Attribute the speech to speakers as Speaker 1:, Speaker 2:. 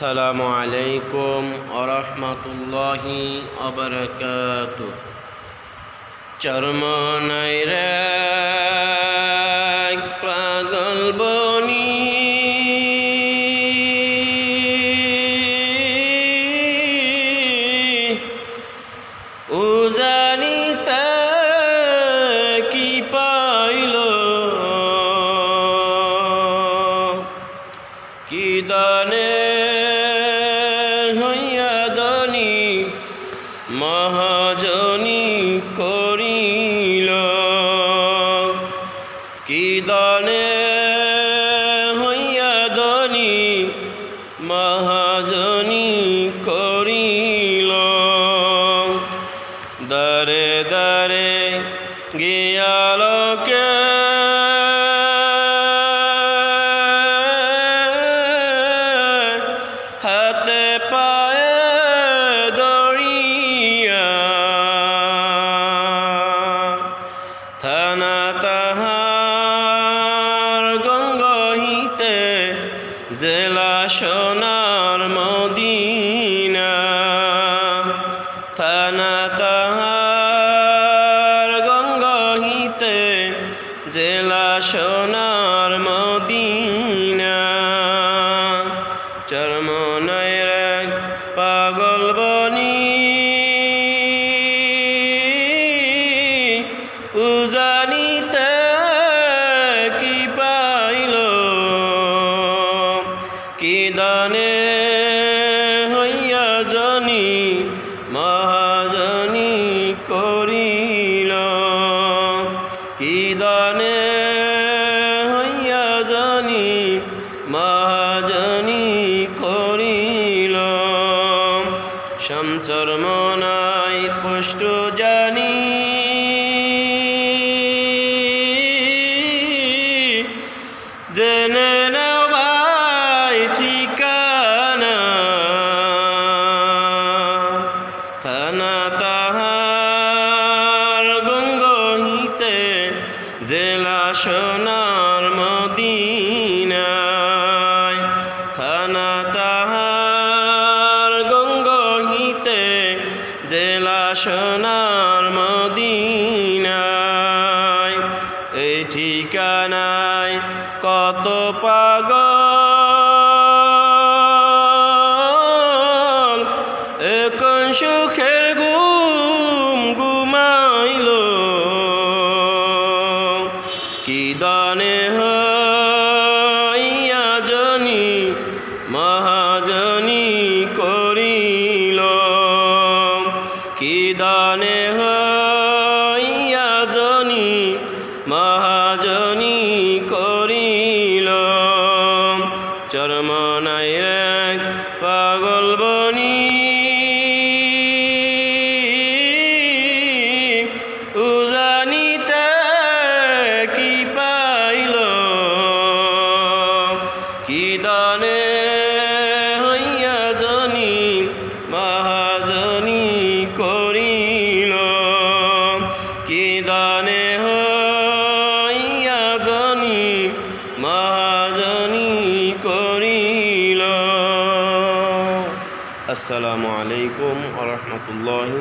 Speaker 1: আসসালামু আলাইকুম আরহামতুল্লাহি অবরকাত চর্ম রে পাগল বনি। উজানিতে কি পাইল? কি দানে মহাজনী করিল কি দানে হইয়া দনি মহাজনী করিল? দরে দরে গিয়ালোকে হাতে পায়ে জেলা সোনার মদিনা থানা তাহার গঙ্গহিতে জেলা সোনার মদিনা। চরমনয়ের পাগল বনি উজানিতে কি দানে হইয়া জনি, মহাজনী করিল। কি দানে হইয়া জনি, মহাজনী করিল। মনাই পুষ্ট জানি, জেনে তাহার গঙ্গহিতে জেলা সোনার মদিনায়। থানা তাহার গঙ্গহিতে জেলা সোনার মদিনায়। এই ঠিকানায় কত এখন সুখের কি দানে হইয়া জনি, মহাজনী করিল। চরমনাই এক পাগল বনি, উজানিতে কি পাইল? কি দানে হইয়া জনি, মহাজনী মহাজনী করিল। আসসালামু আলাইকুম আ রহমতুল্লাহি